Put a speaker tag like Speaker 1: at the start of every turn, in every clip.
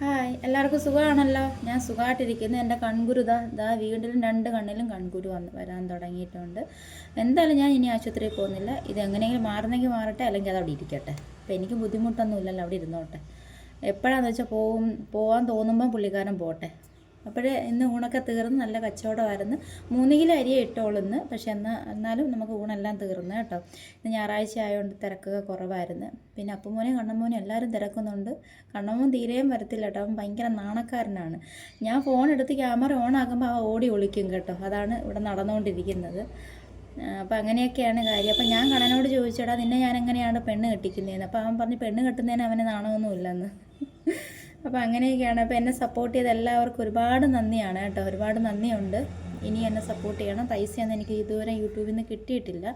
Speaker 1: Hi എല്ലാവർക്കും സുഖമാണല്ലോ? ഞാൻ സുഖമായിട്ടിരിക്കുന്നു. എന്റെ കൺകുരു ദാ ഇതാ വീട്ടിലും രണ്ട് കണ്ണിലും കൺകുരു വന്ന് വരാൻ തുടങ്ങിയിട്ടുണ്ട്. എന്തായാലും ഞാൻ ഇനി ആശുപത്രിയിൽ പോകുന്നില്ല. ഇത് എങ്ങനെയെങ്കിലും മാറുന്നെങ്കിൽ മാറട്ടെ അല്ലെങ്കിൽ അതവിടെ ഇരിക്കട്ടെ. അപ്പം എനിക്ക് ബുദ്ധിമുട്ടൊന്നുമില്ലല്ലോ അവിടെ ഇരുന്നോട്ടെ. എപ്പോഴാണെന്ന് വെച്ചാൽ പോവും പോകാൻ തോന്നുമ്പോൾ പുള്ളിക്കാരൻ പോട്ടെ. അപ്പോഴേ ഇന്ന് ഊണൊക്കെ തീർന്ന് നല്ല കച്ചവടമായിരുന്നു. മൂന്ന് കിലോ അരിയെ ഇട്ടോളുന്ന് പക്ഷെ എന്നാൽ എന്നാലും നമുക്ക് ഊണെല്ലാം തീർന്നു കേട്ടോ. ഇന്ന് ഞായറാഴ്ച ആയതുകൊണ്ട് തിരക്കൊക്കെ കുറവായിരുന്നു. പിന്നെ അപ്പമോനെയും കണ്ണമ്മോനെയും എല്ലാവരും തിരക്കുന്നുണ്ട്. കണ്ണമ്മോൻ തീരെയും വരത്തില്ല കേട്ടോ. അവൻ ഭയങ്കര നാണക്കാരനാണ്. ഞാൻ ഫോൺ എടുത്ത് ക്യാമറ ഓൺ ആകുമ്പോൾ അവ ഓടി ഒളിക്കും കേട്ടോ. അതാണ് ഇവിടെ നടന്നുകൊണ്ടിരിക്കുന്നത് അപ്പം അങ്ങനെയൊക്കെയാണ് കാര്യം. അപ്പം ഞാൻ കണ്ണനോട് ചോദിച്ചേടാ നിന്നെ ഞാൻ എങ്ങനെയാണ് പെണ്ണ് കെട്ടിക്കുന്നതെന്ന് അപ്പം അവൻ പറഞ്ഞ് പെണ്ണ് കെട്ടുന്നതിന് അവന് നാണമൊന്നുമില്ലെന്ന്. അപ്പോൾ അങ്ങനെയൊക്കെയാണ്. അപ്പോൾ എന്നെ സപ്പോർട്ട് ചെയ്ത എല്ലാവർക്കും ഒരുപാട് നന്ദിയാണ് കേട്ടോ. ഒരുപാട് നന്ദിയുണ്ട്. ഇനി എന്നെ സപ്പോർട്ട് ചെയ്യണം. പൈസയൊന്നും എനിക്ക് ഇതുവരെ യൂട്യൂബിൽ നിന്ന് കിട്ടിയിട്ടില്ല.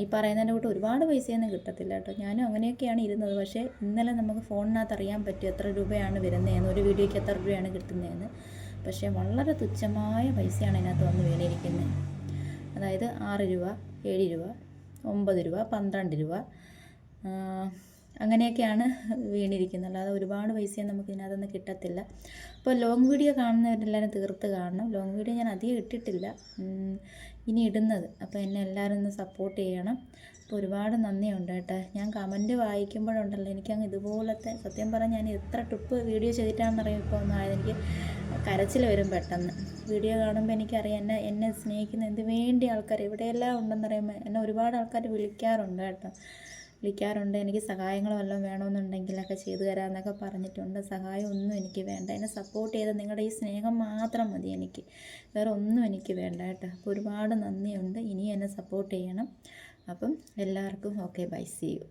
Speaker 1: ഈ പറയുന്നതിന്റെ കൂട്ട് ഒരുപാട് പൈസയൊന്നും കിട്ടത്തില്ല കേട്ടോ. ഞാനും അങ്ങനെയൊക്കെയാണ് ഇരുന്നത്. പക്ഷേ ഇന്നലെ നമുക്ക് ഫോണിനകത്ത് അറിയാൻ പറ്റും എത്ര രൂപയാണ് വരുന്നതെന്ന് ഒരു വീഡിയോയ്ക്ക് എത്ര രൂപയാണ് കിട്ടുന്നതെന്ന്. പക്ഷേ വളരെ തുച്ഛമായ പൈസയാണ് അതിനകത്ത് വന്ന് വീണിരിക്കുന്നത്. അതായത് ആറ് രൂപ ഏഴ് രൂപ ഒമ്പത് രൂപ പന്ത്രണ്ട് രൂപ. അങ്ങനെയൊക്കെയാണ് വീണിരിക്കുന്നത്. അല്ലാതെ ഒരുപാട് പൈസയും നമുക്ക് ഇതിനകത്തൊന്നും കിട്ടത്തില്ല. അപ്പോൾ ലോങ് വീഡിയോ കാണുന്നവരെല്ലാവരും തീർത്ത് കാണണം. ലോങ് വീഡിയോ ഞാൻ അധികം ഇട്ടിട്ടില്ല. ഇനി ഇടുന്നത്. അപ്പോൾ എന്നെ എല്ലാവരും ഒന്ന് സപ്പോർട്ട് ചെയ്യണം. അപ്പോൾ ഒരുപാട് നന്ദിയുണ്ട് കേട്ടോ. ഞാൻ കമന്റ് വായിക്കുമ്പോഴുണ്ടല്ലോ എനിക്കങ്ങ് ഇതുപോലത്തെ സത്യം പറഞ്ഞാൽ ഞാൻ എത്ര ട്രിപ്പ് വീഡിയോ ചെയ്തിട്ടാണെന്നറിയാം ഇപ്പോൾ ഒന്നും ആയത്. എനിക്ക് കരച്ചിൽ വരും പെട്ടെന്ന്. വീഡിയോ കാണുമ്പോൾ എനിക്കറിയാം എന്നെ എന്നെ സ്നേഹിക്കുന്ന എന്ത് വേണ്ടി ആൾക്കാർ എവിടെയെല്ലാം ഉണ്ടെന്നറിയുമ്പോൾ എന്നെ ഒരുപാട് ആൾക്കാർ വിളിക്കാറുണ്ട് കേട്ടോ. വിളിക്കാറുണ്ട്. എനിക്ക് സഹായങ്ങൾ വല്ലതും വേണമെന്നുണ്ടെങ്കിലൊക്കെ ചെയ്തു തരാമെന്നൊക്കെ പറഞ്ഞിട്ടുണ്ട്. സഹായം ഒന്നും എനിക്ക് വേണ്ട. എന്നെ സപ്പോർട്ട് ചെയ്ത നിങ്ങളുടെ ഈ സ്നേഹം മാത്രം മതി എനിക്ക്. വേറെ ഒന്നും എനിക്ക് വേണ്ട കേട്ടോ. അപ്പോൾ ഒരുപാട് നന്ദിയുണ്ട്. ഇനി എന്നെ സപ്പോർട്ട് ചെയ്യണം. അപ്പം എല്ലാവർക്കും ഓക്കെ ബൈ സി യു